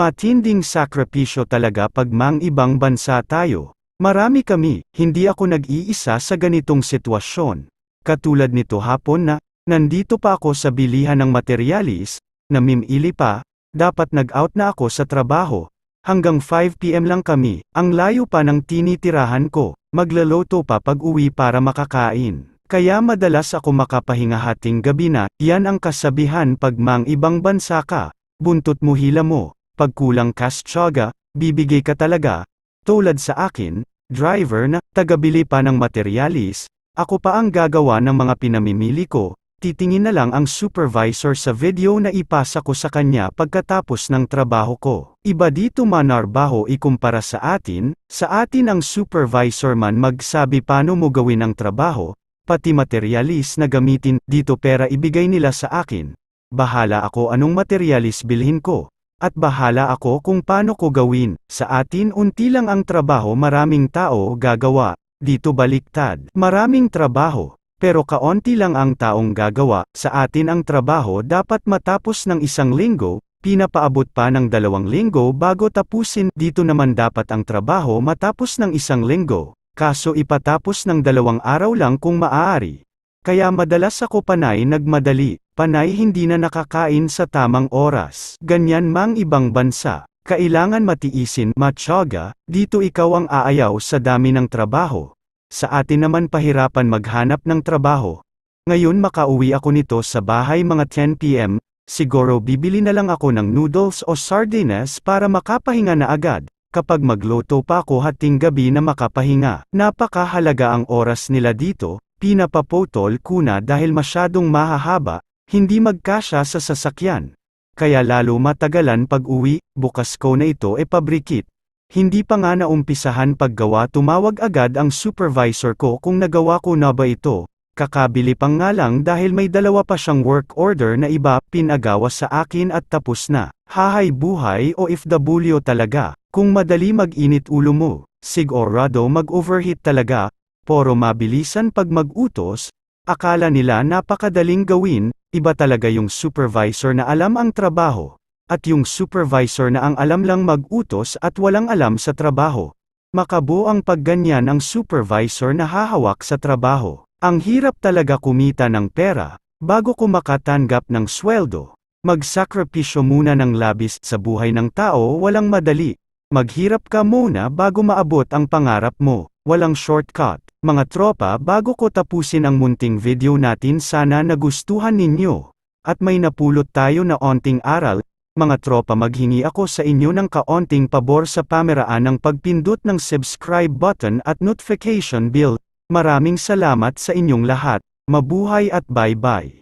Matinding sakripisyo talaga pag mang ibang bansa tayo. Marami kami, hindi ako nag-iisa sa ganitong sitwasyon. Katulad nito hapon na, nandito pa ako sa bilihan ng materialis, namimili pa, dapat nag-out na ako sa trabaho. Hanggang 5pm lang kami, ang layo pa ng tinitirahan ko, maglaloto pa pag uwi para makakain. Kaya madalas ako makapahinga hating gabi na, yan ang kasabihan pag mang ibang bansa ka, buntot mo hila mo, pag kulang cash tsaga, bibigay ka talaga. Tulad sa akin, driver na, tagabili pa ng materialis, ako pa ang gagawa ng mga pinamimili ko, titingin na lang ang supervisor sa video na ipasa ko sa kanya pagkatapos ng trabaho ko. Iba dito manarbaho ikumpara sa atin, sa atin ang supervisor man magsabi paano mo gawin ang trabaho, pati materialis na gamitin, dito pera ibigay nila sa akin. Bahala ako anong materialis bilhin ko. At bahala ako kung paano ko gawin, sa atin unti lang ang trabaho maraming tao gagawa, dito baliktad. Maraming trabaho, pero kaonti lang ang taong gagawa, sa atin ang trabaho dapat matapos ng isang linggo, pinapaabot pa ng dalawang linggo bago tapusin, dito naman dapat ang trabaho matapos ng isang linggo, kaso ipatapos ng dalawang araw lang kung maaari. Kaya madalas ako panay nagmadali, panay hindi na nakakain sa tamang oras. Ganyan mang ibang bansa. Kailangan matiisin, matyaga, dito ikaw ang aayaw sa dami ng trabaho. Sa atin naman pahirapan maghanap ng trabaho. Ngayon makauwi ako nito sa bahay mga 10pm, siguro bibili na lang ako ng noodles o sardines para makapahinga na agad. Kapag magluto pa ako hating gabi na makapahinga, napakahalaga ang oras nila dito, pinapapotol kuna dahil masyadong mahahaba, hindi magkasya sa sasakyan. Kaya lalo matagalan pag uwi, bukas ko na ito e pabrikit. Hindi pa nga naumpisahan paggawa tumawag agad ang supervisor ko kung nagawa ko na ba ito, kakabili pang nga lang dahil may dalawa pa siyang work order na iba pinagawa sa akin at tapos na. Hahay buhay o ifw talaga, kung madali mag-init ulo mo, sigurado mag-overheat talaga, poro mabilisan pag mag-utos, akala nila napakadaling gawin, iba talaga yung supervisor na alam ang trabaho, at yung supervisor na ang alam lang mag-utos at walang alam sa trabaho. Makabo ang pagganyan ang supervisor na hahawak sa trabaho. Ang hirap talaga kumita ng pera, bago ko makatanggap ng sweldo. Magsakripisyo muna ng labis sa buhay ng tao walang madali. Maghirap ka muna bago maabot ang pangarap mo. Walang shortcut. Mga tropa bago ko tapusin ang munting video natin sana nagustuhan ninyo. At may napulot tayo na onting aral. Mga tropa maghingi ako sa inyo ng kaonting pabor sa pameraan ng pagpindot ng subscribe button at notification bell. Maraming salamat sa inyong lahat. Mabuhay at bye-bye.